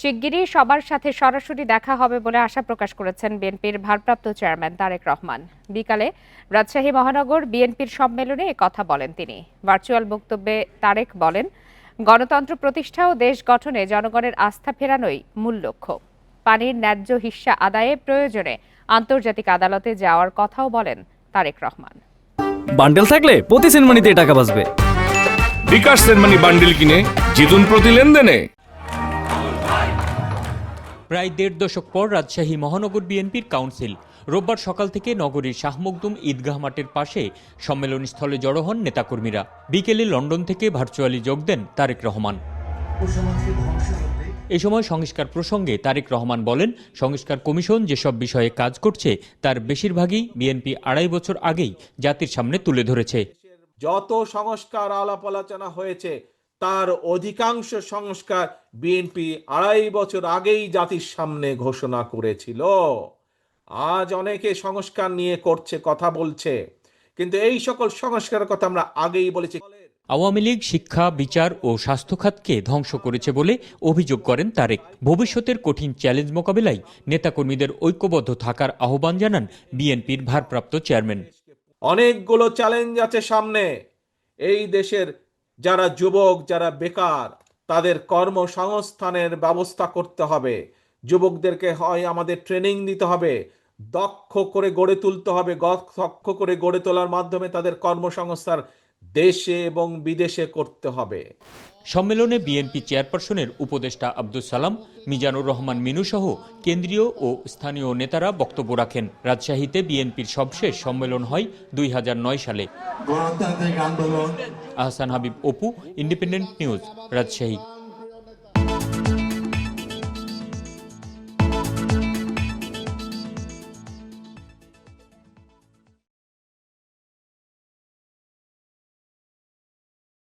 শিগগিরই সবার সাথে সরাসরি দেখা হবে বলে আশা প্রকাশ করেছেন বিএনপির ভারপ্রাপ্ত চেয়ারম্যান তারেক রহমান। বিকালে রাজশাহী মহানগর বিএনপির সম্মেলনে কথা বলেন তিনি। ভার্চুয়াল বক্তব্যে তারেক বলেন গণতন্ত্র প্রতিষ্ঠা ও দেশ গঠনে জনগণের আস্থা ফেরানোই মূল লক্ষ্য। পানির ন্যায্য হিস্যা আদায়ে প্রয়োজনে আন্তর্জাতিক আদালতে যাওয়ার কথাও বলেন তারেক রহমান। বান্ডেল থাকলে প্রতি সেনমানিতে টাকা বাঁচবে। বিকাশ সেনমানি বান্ডিল কিনে জিতুন প্রতি লেনদেনে। প্রায় দেড় দশক পর রাজশাহী মহানগর বিএনপির কাউন্সিল। রোববার সকাল থেকে নগরীর শাহমকদুম ঈদগাহ মাঠের পাশে সম্মেলনী স্থলে জড়ো হন নেতাকর্মীরা। বিকেলে লন্ডন থেকে ভার্চুয়ালি যোগ দেন তারেক রহমান। এ সময় সংস্কার প্রসঙ্গে তারেক রহমান বলেন, সংস্কার কমিশন যেসব বিষয়ে কাজ করছে, তার বেশিরভাগই বিএনপি আড়াই বছর আগেই জাতির সামনে তুলে ধরেছে। যত সংস্কার আলাপ আলোচনা হয়েছে তার অধিকাংশ সংস্কার বিএনপি আড়াই বছর আগেই জাতির সামনে ঘোষণা করেছিল। আজ অনেকে সংস্কার নিয়ে করছে কথা বলছে। কিন্তু এই সকল সংস্কারের কথা আমরা আগেই বলেছি। আওয়ামী লীগ শিক্ষা বিচার ও স্বাস্থ্য খাতকে ধ্বংস করেছে বলে অভিযোগ করেন তারেক। ভবিষ্যতের কঠিন চ্যালেঞ্জ মোকাবেলায় নেতাকর্মীদের ঐক্যবদ্ধ থাকার আহ্বান জানান বিএনপির ভারপ্রাপ্ত চেয়ারম্যান। অনেকগুলো চ্যালেঞ্জ আছে সামনে। এই দেশের যারা যুবক, যারা বেকার, তাদের কর্মসংস্থানের ব্যবস্থা করতে হবে। যুবকদেরকে হয় আমাদের ট্রেনিং দিতে হবে, দক্ষ করে গড়ে তুলতে হবে, দক্ষ করে গড়ে তোলার মাধ্যমে তাদের কর্মসংস্থান দেশে এবং বিদেশে করতে হবে। সম্মেলনে বিএনপি চেয়ারপারসনের উপদেষ্টা আব্দুল সালাম মিজানুর রহমান মিনু সহ কেন্দ্রীয় ও স্থানীয় নেতারা বক্তব্য রাখেন। রাজশাহীতে বিএনপির সবশেষ সম্মেলন হয় দুই হাজার নয় সালে। নয় সালে আহসান হাবিব অপু ইন্ডিপেন্ডেন্ট নিউজ রাজশাহী।